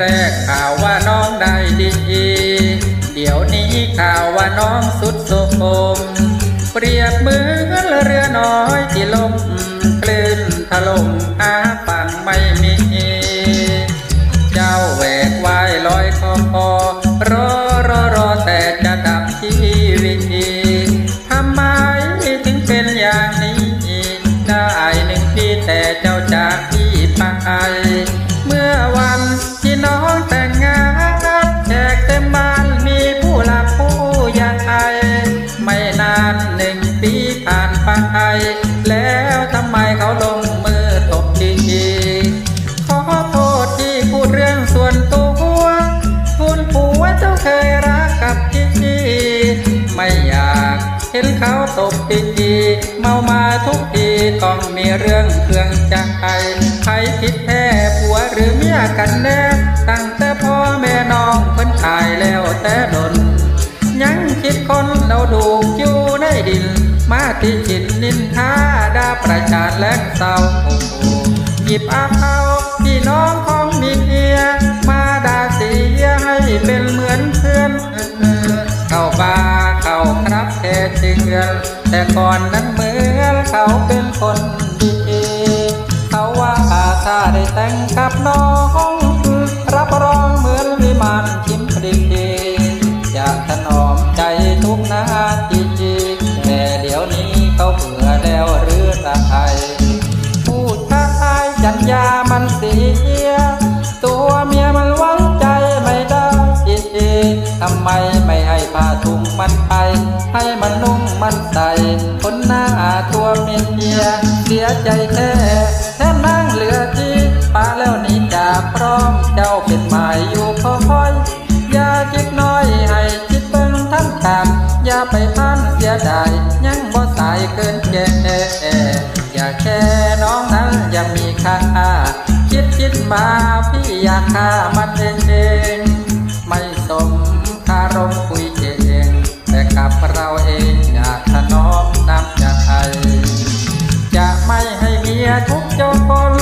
แรกข่าวว่าน้องได้ดี เดี๋ยวนี้ข่าวว่าน้องสุดโทมเปรียบเหมือนเรือน้อยที่ล่มคลื่นถล่มอาปา ห็นเขาตบตีจีเมามาทุกทีต้องมีเรื่องเครื่องใจใครผิดแท้ผัวหรือเมียกันแน่ตั้งแต่พ่อแม่น้องเพิ่นตายแล้วแต่ดน ยังคิดคนเราดูอยู่ในดิน มาที่จิตนินทาดาประจานและเศร้าโอ้โหหยิบอาเอา แต่ก่อนนั้นเหมือนเขาเป็นคนดีเขาว่าถ้าได้แต่งกับน้องรับรองเหมือนวิมานชิมปริเดจะถนอมใจทุกนาทีแต่เดี๋ยวนี้เขาเบื่อแล้วหรือตาไทยผู้ชายจัญญามันสี มันนุ่งมันใส่คนหน้าตัวเมียเสียใจแท้แท้นั่งเหลือที่ป้าแล้วหนี่จากพร้อมเจ้าเป็นหมายอยู่คอยอย่าคิดน้อยให้คิดเบิ่งทั้งการอย่าไปพันเสียดายยังบ่สายเกินแก่อย่าแค่น้องนั้นยังมีค่าคิดคิดมาพี่อยากฆ่ามันเองเองไม่สม ทุกข์จน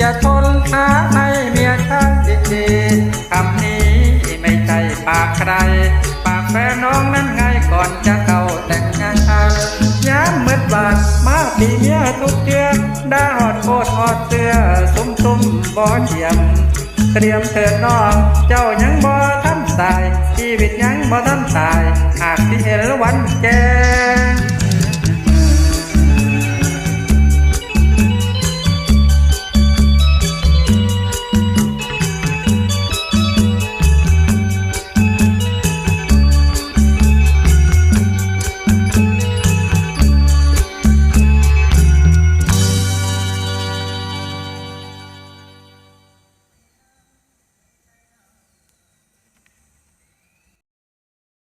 จะทนหาให้เมียช่างดีคำนี้ไม่ใช่ปากใคร ปากแฟนน้องนั้นไงก่อนจะเข้าแต่งงานย้ำมืดบาดมาปีเมียทุกเดือนได้หอดโคตรหอดเสื้อซุ่มซุ่มบ่เทียมเตรียมเถิดน้อง เจ้ายังบ่ทันตายชีวิตยังบ่ทันตาย หากที่เห็นวันแจ้ง